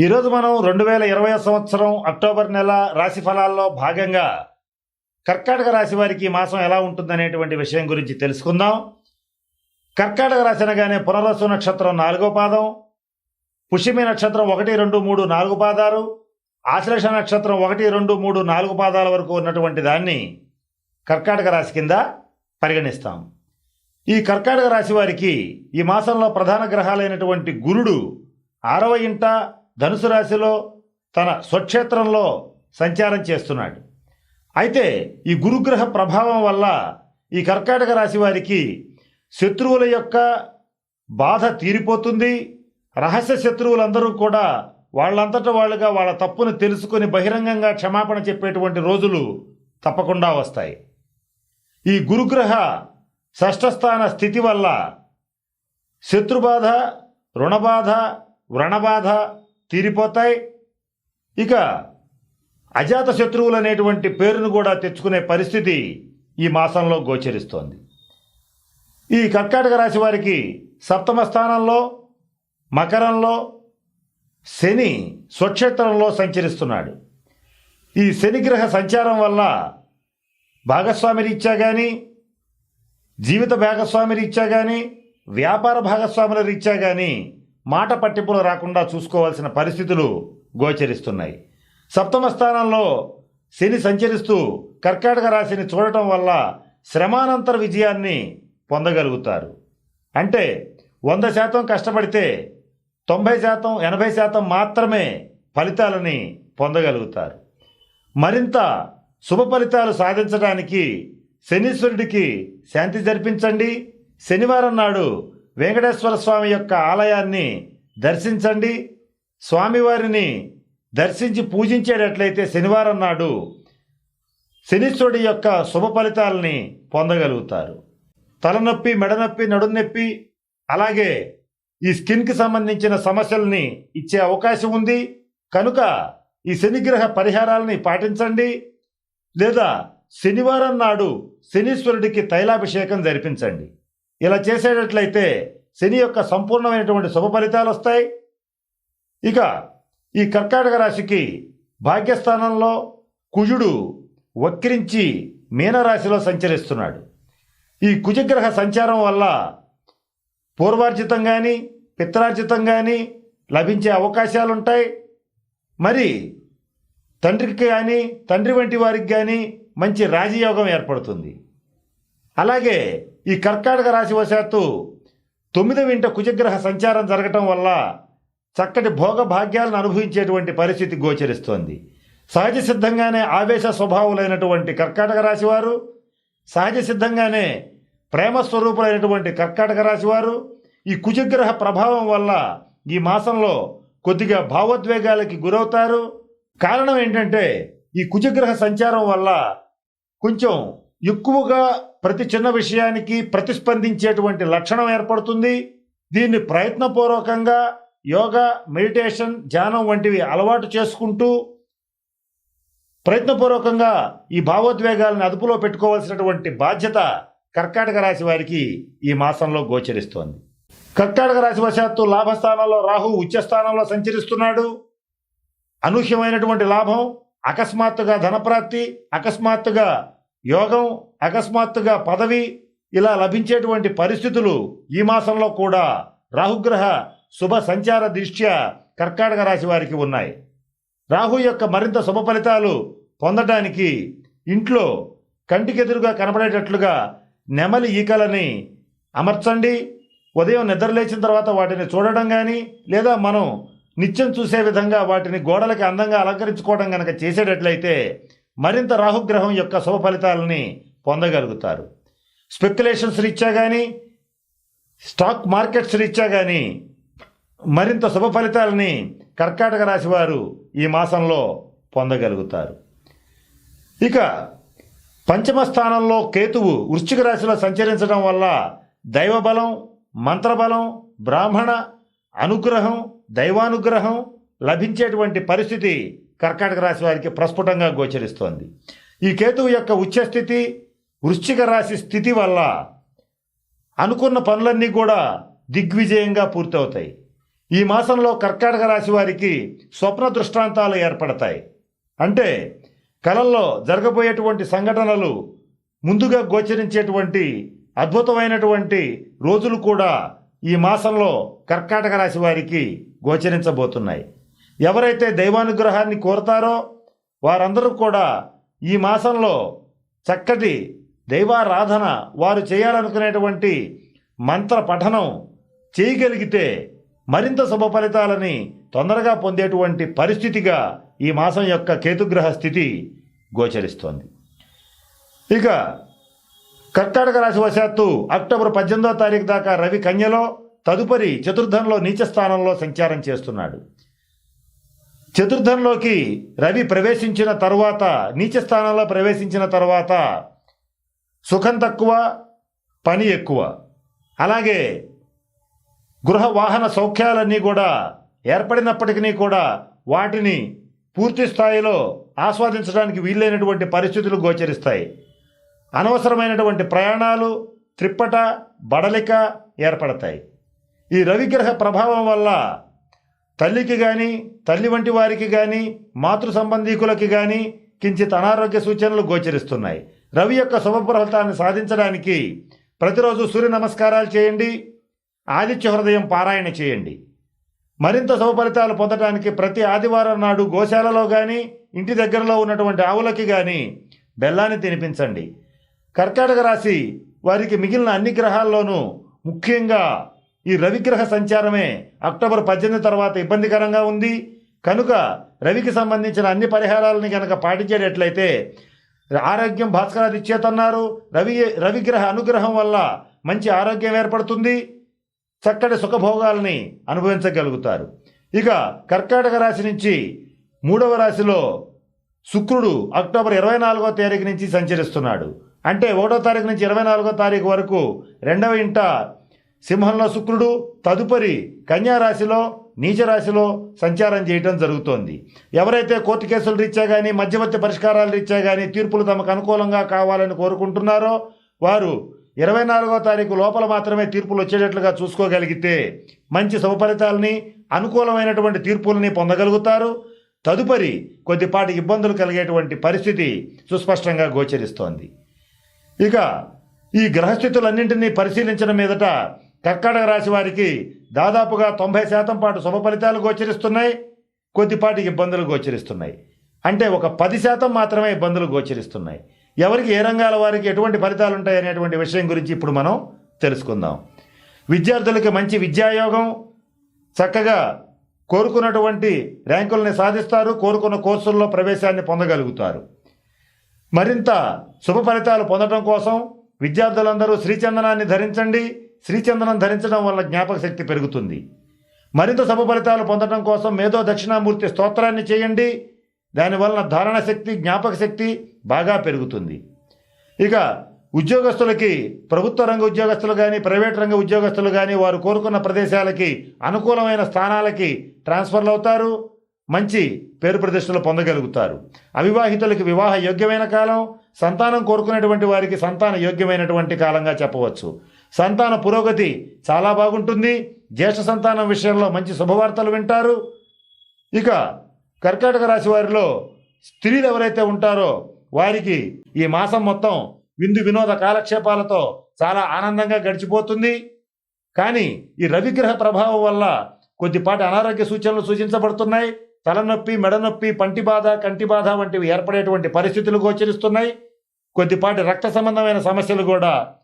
ఈరోజు మనం రెండు వేల ఇరవై సంవత్సరం అక్టోబర్ నెల రాశి ఫలాల్లో భాగంగా కర్కాటక రాశి వారికి ఈ మాసం ఎలా ఉంటుందనేటువంటి విషయం గురించి తెలుసుకుందాం. కర్కాటక రాశి అనగానే పునరసు నక్షత్రం నాలుగో పాదం పుష్యమి నక్షత్రం ఒకటి రెండు మూడు నాలుగు పాదాలు ఆశ్లేష నక్షత్రం ఒకటి రెండు మూడు నాలుగు పాదాల వరకు ఉన్నటువంటి దాన్ని కర్కాటక రాశి కింద పరిగణిస్తాం. ఈ కర్కాటక రాశి వారికి ఈ మాసంలో ప్రధాన గ్రహాలైనటువంటి గురుడు ఆరవ ఇంట ధనుసు రాశిలో తన స్వక్షేత్రంలో సంచారం చేస్తున్నాడు. అయితే ఈ గురుగ్రహ ప్రభావం వల్ల ఈ కర్కాటక రాశి వారికి శత్రువుల యొక్క బాధ తీరిపోతుంది. రహస్య శత్రువులందరూ కూడా వాళ్ళంతట వాళ్ళుగా వాళ్ళ తప్పును తెలుసుకొని బహిరంగంగా క్షమాపణ చెప్పేటువంటి రోజులు తప్పకుండా వస్తాయి. ఈ గురుగ్రహ షష్ఠస్థాన స్థితి వల్ల శత్రుబాధ రుణబాధ వ్రణబాధ తీరిపోతాయి. ఇక అజాత శత్రువులు అనేటువంటి పేరును కూడా తెచ్చుకునే పరిస్థితి ఈ మాసంలో గోచరిస్తోంది. ఈ కర్కాటక రాశి వారికి సప్తమ స్థానంలో మకరంలో శని స్వక్షేత్రంలో సంచరిస్తున్నాడు. ఈ శనిగ్రహ సంచారం వల్ల భాగస్వామి రీత్యా కానీ జీవిత భాగస్వామి రీత్యా కానీ వ్యాపార భాగస్వాముల రీత్యా కానీ మాట పట్టింపులు రాకుండా చూసుకోవాల్సిన పరిస్థితులు గోచరిస్తున్నాయి. సప్తమ స్థానంలో శని సంచరిస్తూ కర్కాటక రాశిని చూడటం వల్ల శ్రమానంతర విజయాన్ని పొందగలుగుతారు. అంటే వంద శాతం కష్టపడితే తొంభై శాతం ఎనభై శాతం మాత్రమే ఫలితాలని పొందగలుగుతారు. మరింత శుభ ఫలితాలు సాధించడానికి శనీశ్వరుడికి శాంతి జరిపించండి. శనివారం నాడు వెంకటేశ్వర స్వామి యొక్క ఆలయాన్ని దర్శించండి. స్వామివారిని దర్శించి పూజించేటట్లయితే శనివారం నాడు శనీశ్వరుడి యొక్క శుభ ఫలితాలని పొందగలుగుతారు. తలనొప్పి మెడనొప్పి నడునొప్పి అలాగే ఈ స్కిన్కి సంబంధించిన సమస్యల్ని ఇచ్చే అవకాశం ఉంది. కనుక ఈ శనిగ్రహ పరిహారాలని పాటించండి. లేదా శనివారం నాడు శనీశ్వరుడికి తైలాభిషేకం జరిపించండి. ఇలా చేసేటట్లయితే శని యొక్క సంపూర్ణమైనటువంటి శుభ ఫలితాలు వస్తాయి. ఇక ఈ కర్కాటక రాశికి భాగ్యస్థానంలో కుజుడు వక్రించి మీనరాశిలో సంచరిస్తున్నాడు. ఈ కుజగ్రహ సంచారం వల్ల పూర్వార్జితం కానీ పిత్రార్జితం కానీ లభించే అవకాశాలుంటాయి. మరి తండ్రికి కానీ తండ్రి వంటి వారికి కానీ మంచి రాజయోగం ఏర్పడుతుంది. అలాగే ఈ కర్కాటక రాశి వశాత్తు తొమ్మిదవ ఇంట కుజగ్రహ సంచారం జరగటం వల్ల చక్కటి భోగ భాగ్యాలను అనుభవించేటువంటి పరిస్థితి గోచరిస్తోంది. సహజ సిద్ధంగానే ఆవేశ స్వభావులైనటువంటి కర్కాటక రాశివారు సహజ సిద్ధంగానే ప్రేమ స్వరూపులైనటువంటి కర్కాటక రాశివారు ఈ కుజగ్రహ ప్రభావం వల్ల ఈ మాసంలో కొద్దిగా భావోద్వేగాలకి గురవుతారు. కారణం ఏంటంటే ఈ కుజగ్రహ సంచారం వల్ల కొంచెం ఎక్కువగా ప్రతి చిన్న విషయానికి ప్రతిస్పందించేటువంటి లక్షణం ఏర్పడుతుంది. దీన్ని ప్రయత్నపూర్వకంగా యోగా మెడిటేషన్ ధ్యానం వంటివి అలవాటు చేసుకుంటూ ప్రయత్నపూర్వకంగా ఈ భావోద్వేగాలను అదుపులో పెట్టుకోవాల్సినటువంటి బాధ్యత కర్కాటక రాశి వారికి ఈ మాసంలో గోచరిస్తోంది. కర్కాటక రాశి వశాత్తు లాభస్థానంలో రాహు ఉచ్చస్థానంలో సంచరిస్తున్నాడు. అనూహ్యమైనటువంటి లాభం అకస్మాత్తుగా ధనప్రాప్తి అకస్మాత్తుగా యోగం అకస్మాత్తుగా పదవి ఇలా లభించేటువంటి పరిస్థితులు ఈ మాసంలో కూడా రాహుగ్రహ శుభ సంచార దృష్ట్యా కర్కాటక రాశి వారికి ఉన్నాయి. రాహు యొక్క మరింత శుభ ఫలితాలు పొందడానికి ఇంట్లో కంటికెదురుగా కనబడేటట్లుగా నెమలి ఈకలని అమర్చండి. ఉదయం నిద్రలేచిన తర్వాత వాటిని చూడడం కానీ లేదా మనం నిత్యం చూసే విధంగా వాటిని గోడలకి అందంగా అలంకరించుకోవడం కనుక చేసేటట్లయితే మరింత రాహుగ్రహం యొక్క శుభ ఫలితాలని పొందగలుగుతారు. స్పెక్యులేషన్స్ రీత్యా కానీ స్టాక్ మార్కెట్స్ రీత్యా కానీ మరింత శుభ ఫలితాలని కర్కాటక రాశి వారు ఈ మాసంలో పొందగలుగుతారు. ఇక పంచమ స్థానంలో కేతువు వృశ్చిక రాశిలో సంచరించడం వల్ల దైవబలం మంత్రబలం బ్రాహ్మణ అనుగ్రహం దైవానుగ్రహం లభించేటువంటి పరిస్థితి కర్కాటక రాశి వారికి ప్రస్ఫుటంగా గోచరిస్తోంది. ఈ కేతువు యొక్క ఉచ్చస్థితి వృశ్చిక రాశి స్థితి వల్ల అనుకున్న పనులన్నీ కూడా దిగ్విజయంగా పూర్తవుతాయి. ఈ మాసంలో కర్కాటక రాశి వారికి స్వప్న దృష్టాంతాలు ఏర్పడతాయి. అంటే కళల్లో జరగబోయేటువంటి సంఘటనలు ముందుగా గోచరించేటువంటి అద్భుతమైనటువంటి రోజులు కూడా ఈ మాసంలో కర్కాటక రాశి వారికి గోచరించబోతున్నాయి. ఎవరైతే దైవానుగ్రహాన్ని కోరతారో వారందరూ కూడా ఈ మాసంలో చక్కటి దైవారాధన వారు చేయాలనుకునేటువంటి మంత్ర పఠనం చేయగలిగితే మరింత శుభ ఫలితాలని తొందరగా పొందేటువంటి పరిస్థితిగా ఈ మాసం యొక్క కేతుగ్రహ స్థితి గోచరిస్తోంది. ఇక కర్కాటక రాశి వశాత్తు అక్టోబర్ పద్దెనిమిదో తారీఖు దాకా రవి కన్యలో తదుపరి చతుర్థంలో నీచ స్థానంలో సంచారం చేస్తున్నాడు. చతుర్థంలోకి రవి ప్రవేశించిన తరువాత నీచ స్థానంలో ప్రవేశించిన తర్వాత సుఖం తక్కువ పని ఎక్కువ. అలాగే గృహ వాహన సౌఖ్యాలన్నీ కూడా ఏర్పడినప్పటికీ కూడా వాటిని పూర్తి స్థాయిలో ఆస్వాదించడానికి వీలైనటువంటి పరిస్థితులు గోచరిస్తాయి. అనవసరమైనటువంటి ప్రయాణాలు త్రిప్పట బడలిక ఏర్పడతాయి. ఈ రవిగ్రహ ప్రభావం వల్ల తల్లికి కానీ తల్లి వంటి వారికి కానీ మాతృ సంబంధీకులకి కానీ కించిత్ అనారోగ్య సూచనలు గోచరిస్తున్నాయి. రవి యొక్క శుభప్రఫలితాన్ని సాధించడానికి ప్రతిరోజు సూర్య నమస్కారాలు చేయండి. ఆదిత్య హృదయం పారాయణ చేయండి. మరింత శుభ ఫలితాలు పొందడానికి ప్రతి ఆదివారం నాడు గోశాలలో కానీ ఇంటి దగ్గరలో ఉన్నటువంటి ఆవులకి కానీ బెల్లాన్ని తినిపించండి. కర్కాటక రాశి వారికి మిగిలిన అన్ని గ్రహాల్లోనూ ముఖ్యంగా ఈ రవిగ్రహ సంచారమే అక్టోబర్ పద్దెనిమిది తర్వాత ఇబ్బందికరంగా ఉంది. కనుక రవికి సంబంధించిన అన్ని పరిహారాలని కనుక పాటించేటట్లయితే ఆరోగ్యం భాస్కరాదిచ్చేతన్నారు రవి రవిగ్రహ అనుగ్రహం వల్ల మంచి ఆరోగ్యం ఏర్పడుతుంది. చక్కటి సుఖభోగాల్ని అనుభవించగలుగుతారు. ఇక కర్కాటక రాశి నుంచి మూడవ రాశిలో శుక్రుడు అక్టోబర్ ఇరవై నాలుగో తారీఖు నుంచి సంచరిస్తున్నాడు. అంటే ఒకటో తారీఖు నుంచి ఇరవై నాలుగో తారీఖు వరకు రెండవ ఇంట సింహంలో శుక్రుడు తదుపరి కన్యా రాశిలో సంచారం చేయటం జరుగుతోంది. ఎవరైతే కోర్టు కేసులు రీత్యా కానీ మధ్యవర్తి పరిష్కారాలు రీత్యా కానీ తీర్పులు తమకు అనుకూలంగా కావాలని కోరుకుంటున్నారో వారు ఇరవై నాలుగో తారీఖు లోపల మాత్రమే తీర్పులు వచ్చేటట్లుగా చూసుకోగలిగితే మంచి శుభ ఫలితాలని అనుకూలమైనటువంటి తీర్పులని పొందగలుగుతారు. తదుపరి కొద్దిపాటి ఇబ్బందులు కలిగేటువంటి పరిస్థితి సుస్పష్టంగా గోచరిస్తోంది. ఇక ఈ గ్రహస్థితులన్నింటినీ పరిశీలించడం మీదట కర్కాటక రాశి వారికి దాదాపుగా తొంభై శాతం పాటు శుభ ఫలితాలు గోచరిస్తున్నాయి కొద్దిపాటి ఇబ్బందులు గోచరిస్తున్నాయి. అంటే ఒక పది శాతం మాత్రమే ఇబ్బందులు గోచరిస్తున్నాయి. ఎవరికి ఏ రంగాల వారికి ఎటువంటి ఫలితాలు ఉంటాయి అనేటువంటి విషయం గురించి ఇప్పుడు మనం తెలుసుకుందాం. విద్యార్థులకి మంచి విద్యాయోగం చక్కగా కోరుకున్నటువంటి ర్యాంకుల్ని సాధిస్తారు కోరుకున్న కోర్సుల్లో ప్రవేశాన్ని పొందగలుగుతారు. మరింత శుభ ఫలితాలు పొందడం కోసం విద్యార్థులందరూ శ్రీచందనాన్ని ధరించండి. శ్రీచందనం ధరించడం వల్ల జ్ఞాపక శక్తి పెరుగుతుంది. మరింత శుభ ఫలితాలు పొందడం కోసం మేధో దక్షిణామూర్తి స్తోత్రాన్ని చేయండి. దానివలన ధారణ శక్తి జ్ఞాపక శక్తి బాగా పెరుగుతుంది. ఇక ఉద్యోగస్తులకి ప్రభుత్వ రంగ ఉద్యోగస్తులు కానీ ప్రైవేట్ రంగ ఉద్యోగస్తులు కానీ వారు కోరుకున్న ప్రదేశాలకి అనుకూలమైన స్థానాలకి ట్రాన్స్ఫర్లు అవుతారు. మంచి పేరు ప్రతిష్టలు పొందగలుగుతారు. అవివాహితులకి వివాహ యోగ్యమైన కాలం సంతానం కోరుకునేటువంటి వారికి సంతాన యోగ్యమైనటువంటి కాలంగా చెప్పవచ్చు. సంతాన పురోగతి చాలా బాగుంటుంది. జ్యేష్ఠ సంతానం విషయంలో మంచి శుభవార్తలు వింటారు. ఇక కర్కాటక రాశి వారిలో స్త్రీలు ఎవరైతే ఉంటారో వారికి ఈ మాసం మొత్తం విందు వినోద కాలక్షేపాలతో చాలా ఆనందంగా గడిచిపోతుంది. కానీ ఈ రవిగ్రహ ప్రభావం వల్ల కొద్దిపాటి అనారోగ్య సూచనలు సూచించబడుతున్నాయి. తలనొప్పి మెడనొప్పి పంటి బాధ కంటి బాధ వంటివి ఏర్పడేటువంటి పరిస్థితులు గోచరిస్తున్నాయి. కొద్దిపాటి రక్త సంబంధమైన సమస్యలు కూడా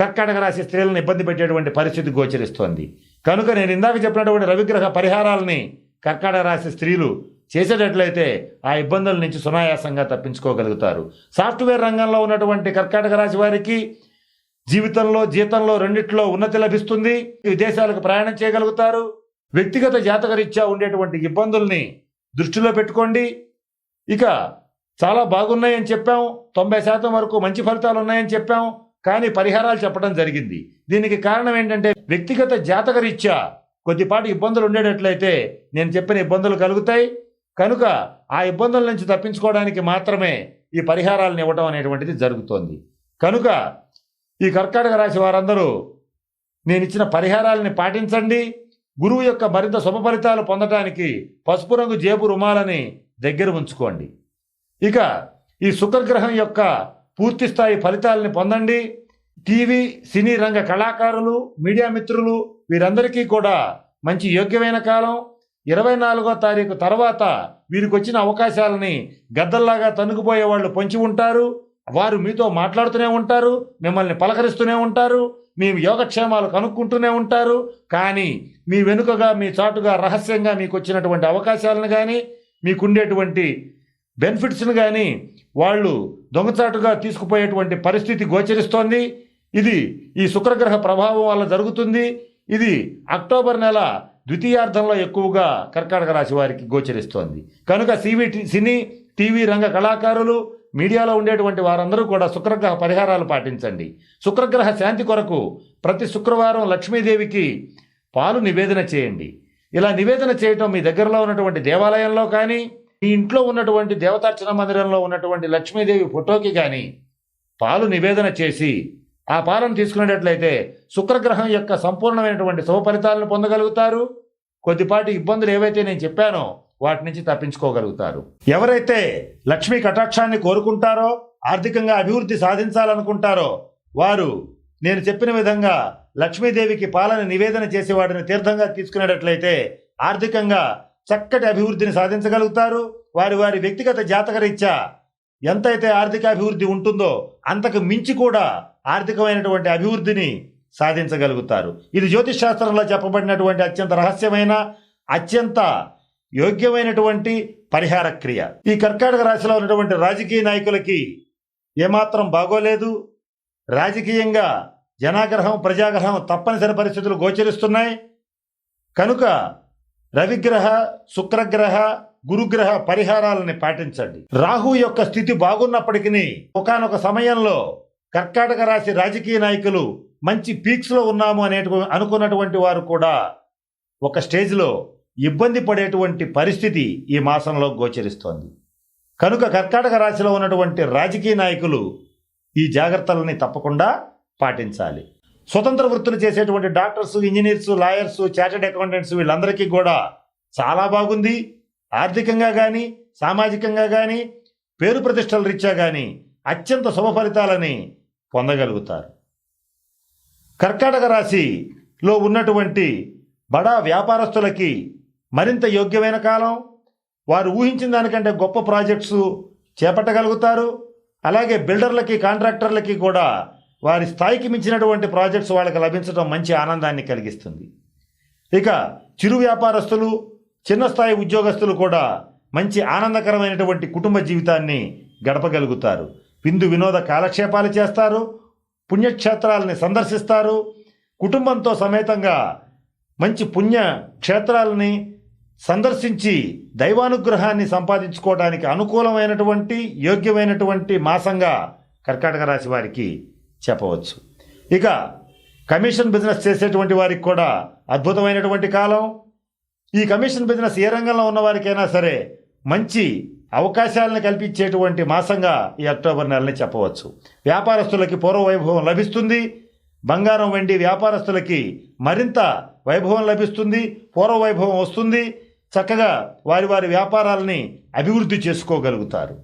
కర్కాటక రాశి స్త్రీలను ఇబ్బంది పెట్టేటువంటి పరిస్థితి గోచరిస్తోంది. కనుక నేను ఇందాక చెప్పినటువంటి రవిగ్రహ పరిహారాలని కర్కాటక రాశి స్త్రీలు చేసేటట్లయితే ఆ ఇబ్బందుల నుంచి సునాయాసంగా తప్పించుకోగలుగుతారు. సాఫ్ట్వేర్ రంగంలో ఉన్నటువంటి కర్కాటక రాశి వారికి జీవితంలో జీతంలో రెండిట్లో ఉన్నతి లభిస్తుంది. విదేశాలకు ప్రయాణం చేయగలుగుతారు. వ్యక్తిగత జాతకరీత్యా ఉండేటువంటి ఇబ్బందుల్ని దృష్టిలో పెట్టుకోండి. ఇక చాలా బాగున్నాయని చెప్పాం. తొంభై శాతం వరకు మంచి ఫలితాలు ఉన్నాయని చెప్పాం. కానీ పరిహారాలు చెప్పడం జరిగింది. దీనికి కారణం ఏంటంటే వ్యక్తిగత జాతక రీత్యా కొద్దిపాటి ఇబ్బందులు ఉండేటట్లయితే నేను చెప్పిన ఇబ్బందులు కలుగుతాయి. కనుక ఆ ఇబ్బందుల నుంచి తప్పించుకోవడానికి మాత్రమే ఈ పరిహారాలను ఇవ్వడం అనేటువంటిది జరుగుతోంది. కనుక ఈ కర్కాటక రాశి వారందరూ నేను ఇచ్చిన పరిహారాలని పాటించండి. గురువు యొక్క మరింత శుభ ఫలితాలు పొందడానికి పసుపు రంగు జేబు రుమాలని దగ్గర ఉంచుకోండి. ఇక ఈ శుక్రగ్రహం యొక్క పూర్తిస్థాయి ఫలితాలని పొందండి. టీవీ సినీ రంగ కళాకారులు మీడియా మిత్రులు వీరందరికీ కూడా మంచి యోగ్యమైన కాలం. ఇరవై నాలుగో తారీఖు తర్వాత వీరికి వచ్చిన అవకాశాలని గద్దల్లాగా తనుకుపోయే వాళ్ళు పొంచి ఉంటారు. వారు మీతో మాట్లాడుతూనే ఉంటారు మిమ్మల్ని పలకరిస్తూనే ఉంటారు మీ యోగక్షేమాలు కనుక్కుంటూనే ఉంటారు. కానీ మీ వెనుకగా మీ చాటుగా రహస్యంగా మీకు వచ్చినటువంటి అవకాశాలను కానీ మీకుండేటువంటి బెనిఫిట్స్ను కానీ వాళ్ళు దొంగచాటుగా తీసుకుపోయేటువంటి పరిస్థితి గోచరిస్తోంది. ఇది ఈ శుక్రగ్రహ ప్రభావం వల్ల జరుగుతుంది. ఇది అక్టోబర్ నెల ద్వితీయార్థంలో ఎక్కువగా కర్కాటక రాశి వారికి గోచరిస్తోంది. కనుక సివి సినీ టీవీ రంగ కళాకారులు మీడియాలో ఉండేటువంటి వారందరూ కూడా శుక్రగ్రహ పరిహారాలు పాటించండి. శుక్రగ్రహ శాంతి కొరకు ప్రతి శుక్రవారం లక్ష్మీదేవికి పాలు నివేదన చేయండి. ఇలా నివేదన చేయటం మీ దగ్గరలో ఉన్నటువంటి దేవాలయంలో కానీ మీ ఇంట్లో ఉన్నటువంటి దేవతార్చన మందిరంలో ఉన్నటువంటి లక్ష్మీదేవి ఫోటోకి కానీ పాలు నివేదన చేసి ఆ పాలను తీసుకునేటట్లయితే శుక్రగ్రహం యొక్క సంపూర్ణమైనటువంటి శుభ ఫలితాలను పొందగలుగుతారు. కొద్దిపాటి ఇబ్బందులు ఏవైతే నేను చెప్పానో వాటి నుంచి తప్పించుకోగలుగుతారు. ఎవరైతే లక్ష్మీ కటాక్షాన్ని కోరుకుంటారో ఆర్థికంగా అభివృద్ధి సాధించాలనుకుంటారో వారు నేను చెప్పిన విధంగా లక్ష్మీదేవికి పాలన నివేదన చేసి వాటిని తీర్థంగా తీసుకునేటట్లయితే ఆర్థికంగా చక్కటి అభివృద్ధిని సాధించగలుగుతారు. వారి వారి వ్యక్తిగత జాతక రీత్యా ఎంతైతే ఆర్థిక అభివృద్ధి ఉంటుందో అంతకు మించి కూడా ఆర్థికమైనటువంటి అభివృద్ధిని సాధించగలుగుతారు. ఇది జ్యోతిష్ శాస్త్రంలో చెప్పబడినటువంటి అత్యంత రహస్యమైన అత్యంత యోగ్యమైనటువంటి పరిహార క్రియ. ఈ కర్కాటక రాశిలో ఉన్నటువంటి రాజకీయ నాయకులకి ఏమాత్రం బాగోలేదు. రాజకీయంగా జనాగ్రహం ప్రజాగ్రహం తప్పనిసరి పరిస్థితులు గోచరిస్తున్నాయి. కనుక రవిగ్రహ శుక్రగ్రహ గురుగ్రహ పరిహారాలని పాటించండి. రాహు యొక్క స్థితి బాగున్నప్పటికీ ఒకనొక సమయంలో కర్కాటక రాశి రాజకీయ నాయకులు మంచి పీక్స్లో ఉన్నాము అనే అనుకున్నటువంటి వారు కూడా ఒక స్టేజ్లో ఇబ్బంది పడేటువంటి పరిస్థితి ఈ మాసంలో గోచరిస్తోంది. కనుక కర్కాటక రాశిలో ఉన్నటువంటి రాజకీయ నాయకులు ఈ జాగ్రత్తలని తప్పకుండా పాటించాలి. స్వతంత్ర వృత్తులు చేసేటువంటి doctors engineers lawyers chartered accountants వీళ్ళందరికీ కూడా చాలా బాగుంది. ఆర్థికంగా కానీ సామాజికంగా కానీ పేరు ప్రతిష్టల రీత్యా కానీ అత్యంత శుభ ఫలితాలని పొందగలుగుతారు. కర్కాటక రాశిలో ఉన్నటువంటి బడా వ్యాపారస్తులకి మరింత యోగ్యమైన కాలం. వారు ఊహించిన దానికంటే గొప్ప ప్రాజెక్ట్స్ చేపట్టగలుగుతారు. అలాగే బిల్డర్లకి కాంట్రాక్టర్లకి కూడా వారి స్థాయికి మించినటువంటి ప్రాజెక్ట్స్ వాళ్ళకి లభించడం మంచి ఆనందాన్ని కలిగిస్తుంది. ఇక చిరు వ్యాపారస్తులు చిన్న స్థాయి ఉద్యోగస్తులు కూడా మంచి ఆనందకరమైనటువంటి కుటుంబ జీవితాన్ని గడపగలుగుతారు. విందు వినోద కాలక్షేపాలు చేస్తారు పుణ్యక్షేత్రాలని సందర్శిస్తారు కుటుంబంతో సమేతంగా మంచి పుణ్య క్షేత్రాలని సందర్శించి దైవానుగ్రహాన్ని సంపాదించుకోవడానికి అనుకూలమైనటువంటి యోగ్యమైనటువంటి మాసంగా కర్కాటక రాశి వారికి చెప్పవచ్చు. ఇక కమిషన్ బిజినెస్ చేసేటువంటి వారికి కూడా అద్భుతమైనటువంటి కాలం. ఈ కమిషన్ బిజినెస్ ఏ రంగంలో ఉన్నవారికైనా సరే మంచి అవకాశాలను కల్పించేటువంటి మాసంగా ఈ అక్టోబర్ నెలని చెప్పవచ్చు. వ్యాపారస్తులకి పూర్వ వైభవం లభిస్తుంది. బంగారం వెండి వ్యాపారస్తులకి మరింత వైభవం లభిస్తుంది. పూర్వ వైభవం వస్తుంది. చక్కగా వారి వారి వ్యాపారాలని అభివృద్ధి చేసుకోగలుగుతారు.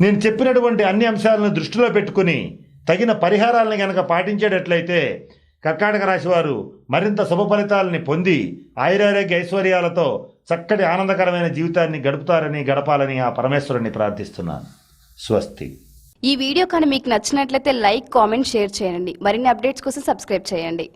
నేను చెప్పినటువంటి అన్ని అంశాలను దృష్టిలో పెట్టుకుని తగిన పరిహారాలను గనక పాటించేటట్లయితే కర్కాటక రాశి వారు మరింత శుభ ఫలితాలని పొంది ఆయురారోగ్య ఐశ్వర్యాలతో చక్కటి ఆనందకరమైన జీవితాన్ని గడుపుతారని గడపాలని ఆ పరమేశ్వరుని ప్రార్థిస్తున్నాను. స్వస్తి. ఈ వీడియో కానీ మీకు నచ్చినట్లయితే లైక్ కామెంట్ షేర్ చేయండి. మరిన్ని అప్డేట్స్ కోసం సబ్స్క్రైబ్ చేయండి.